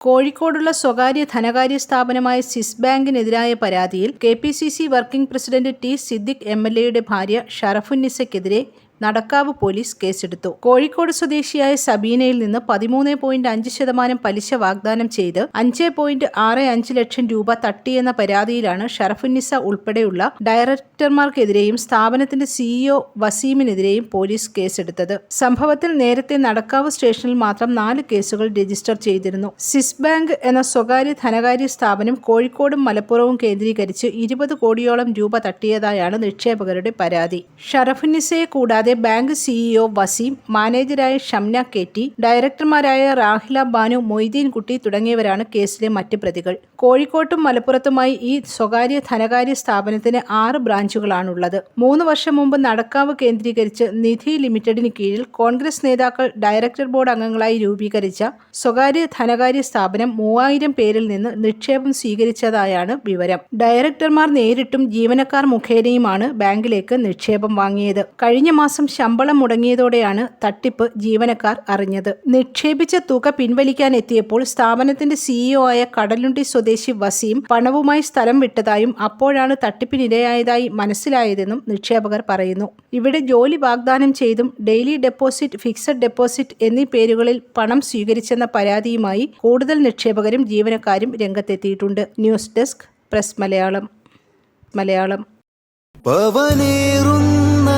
കോഴിക്കോടുള്ള സ്വകാര്യ ധനകാര്യ സ്ഥാപനമായ സിസ് ബാങ്കിനെതിരായ പരാതിയിൽ K P C C working president T Siddique M L എയുടെ ഭാര്യ ഷറഫുന്നിസയ്ക്കെതിരെ നടക്കാവ് പോലീസ് കേസെടുത്തു. കോഴിക്കോട് സ്വദേശിയായ സബീനയിൽ നിന്ന് പതിമൂന്ന് പോയിന്റ് അഞ്ച് ശതമാനം പലിശ വാഗ്ദാനം ചെയ്ത് അഞ്ച് പോയിന്റ് ആറ് അഞ്ച് ലക്ഷം രൂപ തട്ടിയെന്ന പരാതിയിലാണ് ഷറഫുന്നിസ ഉൾപ്പെടെയുള്ള ഡയറക്ടർമാർക്കെതിരെയും സ്ഥാപനത്തിന്റെ സിഇഒ വസീമിനെതിരെയും പോലീസ് കേസെടുത്തത്. സംഭവത്തിൽ നേരത്തെ നടക്കാവ് സ്റ്റേഷനിൽ മാത്രം നാല് കേസുകൾ രജിസ്റ്റർ ചെയ്തിരുന്നു. സിസ് ബാങ്ക് എന്ന സ്വകാര്യ ധനകാര്യ സ്ഥാപനം കോഴിക്കോടും മലപ്പുറവും കേന്ദ്രീകരിച്ച് ഇരുപത് കോടിയോളം രൂപ തട്ടിയതായാണ് നിക്ഷേപകരുടെ പരാതി. ഷറഫുന്നിസയെ കൂടാതെ ബാങ്ക് സിഇഒ വസീം മാനേജരായ ഷംന കെ ടി ഡയറക്ടർമാരായ റാഹില ബാനു മൊയ്തീൻ കുട്ടി തുടങ്ങിയവരാണ് കേസിലെ മറ്റ് പ്രതികൾ. കോഴിക്കോട്ടും മലപ്പുറത്തുമായി ഈ സ്വകാര്യ ധനകാര്യ സ്ഥാപനത്തിന് ആറ് ബ്രാഞ്ചുകളാണുള്ളത്. മൂന്ന് വർഷം മുമ്പ് നടക്കാവ് കേന്ദ്രീകരിച്ച് നിധി ലിമിറ്റഡിന് കീഴിൽ കോൺഗ്രസ് നേതാക്കൾ ഡയറക്ടർ ബോർഡ് അംഗങ്ങളായി രൂപീകരിച്ച സ്വകാര്യ ധനകാര്യ സ്ഥാപനം മൂവായിരം പേരിൽ നിന്ന് നിക്ഷേപം സ്വീകരിച്ചതായാണ് വിവരം. ഡയറക്ടർമാർ നേരിട്ടും ജീവനക്കാർ മുഖേനയുമാണ് ബാങ്കിലേക്ക് നിക്ഷേപം വാങ്ങിയത്. കഴിഞ്ഞ മാസം ശമ്പളം മുടങ്ങിയതോടെയാണ് തട്ടിപ്പ് ജീവനക്കാർ അറിഞ്ഞത്. നിക്ഷേപിച്ച തുക പിൻവലിക്കാൻ എത്തിയപ്പോൾ സ്ഥാപനത്തിന്റെ സിഇഒ ആയ കടലുണ്ടി സ്വദേശി വസീം പണവുമായി സ്ഥലം വിട്ടതായും അപ്പോഴാണ് തട്ടിപ്പിനിരയായതായി മനസ്സിലായതെന്നും നിക്ഷേപകർ പറയുന്നു. ഇവിടെ ജോലി വാഗ്ദാനം ചെയ്തും ഡെയിലി ഡെപ്പോസിറ്റ് ഫിക്സഡ് ഡെപ്പോസിറ്റ് എന്നീ പേരുകളിൽ പണം സ്വീകരിച്ചെന്ന പരാതിയുമായി കൂടുതൽ നിക്ഷേപകരും ജീവനക്കാരും രംഗത്തെത്തിയിട്ടുണ്ട്. News desk press Malayalam. Malayalam.